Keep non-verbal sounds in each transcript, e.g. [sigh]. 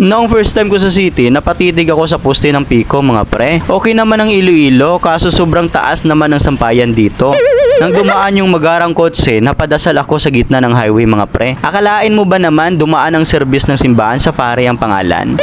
Noong first time ko sa city, napatitig ako sa poste ng Pico mga pre. Okay naman ang Iloilo, kaso sobrang taas naman ang sampayan dito. Nang dumaan yung magarang kotse, napadasal ako sa gitna ng highway mga pre. Akalain mo ba naman dumaan ang service ng simbahan sa pare ang pangalan?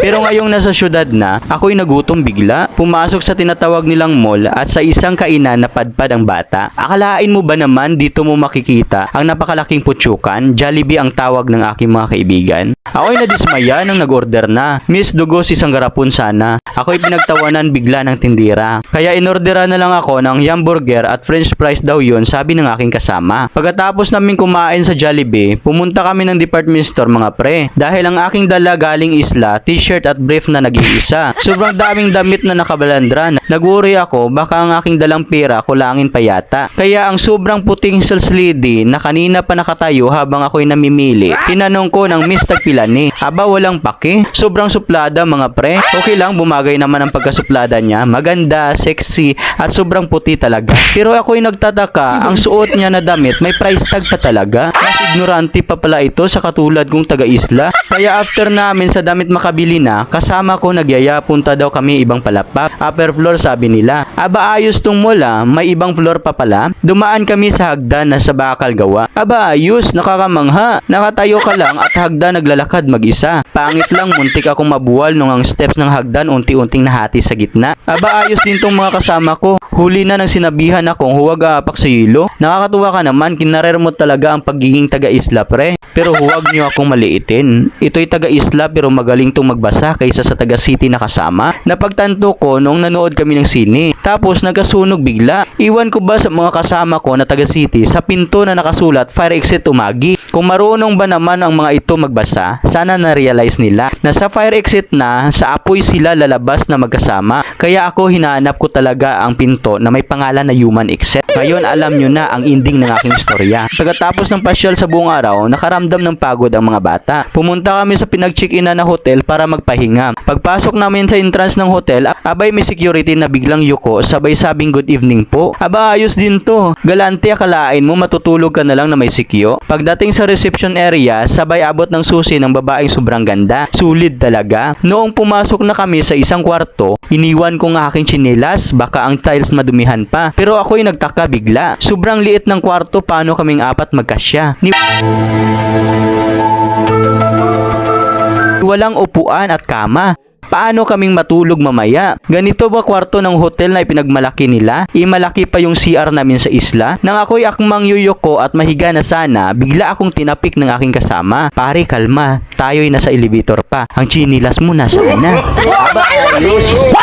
Pero ngayong nasa syudad na, ako'y nagutom bigla. Pumasok sa tinatawag nilang mall at sa isang kainan napadpad ang bata. Akalain mo ba naman dito mo makikita ang napakalaking putsukan? Jollibee ang tawag ng aking mga kaibigan. Ako'y nadismaya nang nag-order na. Miss Dugos isang garapon sana. Ako'y pinagtawanan bigla ng tindira. Kaya inorderan na lang ako ng hamburger at french fries daw yun sabi ng aking kasama. Pagkatapos namin kumain sa Jollibee, pumunta kami ng department store mga pre. Dahil ang aking dala galing isla, t-shirt at brief na nag-iisa. Sobrang daming damit na nakabalandra. Naguri ako baka ang aking dalang pera kulangin pa yata. Kaya ang sobrang puting sales lady na kanina pa nakatayo habang ako'y namimili. Tinanong ko ng Miss Tagpila ni, aba walang pake? Sobrang suplada mga pre. Okay lang bumagay naman ang pagkasuplada niya. Maganda, sexy at sobrang puti talaga. Pero ako'y nagtataka, ang suot niya na damit may price tag pa talaga. Mas ignorante pa pala ito sa katulad kong taga-isla. Kaya after namin sa damit makabili na, kasama ko nagyaya punta daw kami ibang palapap. Upper floor sabi nila. Aba ayos tong mall ah, may ibang floor pa pala. Dumaan kami sa hagdan na sa bakal gawa. Aba ayos, nakakamangha. Nakatayo ka lang at hagdan naglalakad mag-isa. Pangit lang, muntik akong mabuwal nung ang steps ng hagdan unti-unting nahati sa gitna. Aba ayos din tong mga kasama ko. Huli na nang sinabihan akong huwag aapak sa hilo. Nakakatuwa ka naman, kinarer mo talaga ang pagiging taga-isla pre. Pero huwag niyo akong maliitin. Ito'y taga-isla pero magaling tong magbasa kaysa sa taga-city na kasama. Napagtanto ko nung nanood kami ng sine. Tapos nagkasunog bigla. Iwan ko ba sa mga kasama ko na taga-city sa pinto na nakasulat fire exit umagi. Kung marunong ba naman ang mga ito magbasa, sana na-realize nila na sa fire exit na sa apoy sila lalabas na magkasama. Kaya ako hinahanap ko talaga ang pinto na may pangalan na human exit. Ngayon alam nyo na ang ending ng aking istorya. Pagkatapos ng pasyal sa buong araw, nakaramdam ng pagod ang mga bata. Pumunta kami sa pinag-check-in na hotel para magpahinga. Pagpasok namin sa entrance ng hotel, abay may security na biglang yuko, sabay sabing good evening po. Aba ayos din to. Galante akalain mo matutulog ka na lang na may sikyo. Pagdating sa reception area, sabay abot ng susi ng babaeng sobrang ganda. Sulit talaga. Noong pumasok na kami sa isang kwarto, iniwan ko ng aking chinelas, baka ang tiles madumihan pa. Pero ako'y nagtaka bigla. Sobrang liit ng kwarto, paano kaming apat magkasya? Ni walang upuan at kama. Paano kaming matulog mamaya? Ganito ba kwarto ng hotel na ipinagmalaki nila? Imalaki pa yung CR namin sa isla? Nang ako'y akmang yuyoko at mahiga na sana, bigla akong tinapik ng aking kasama. Pare, kalma. Tayo'y nasa elevator pa. Ang chinilas mo nasa na. [laughs]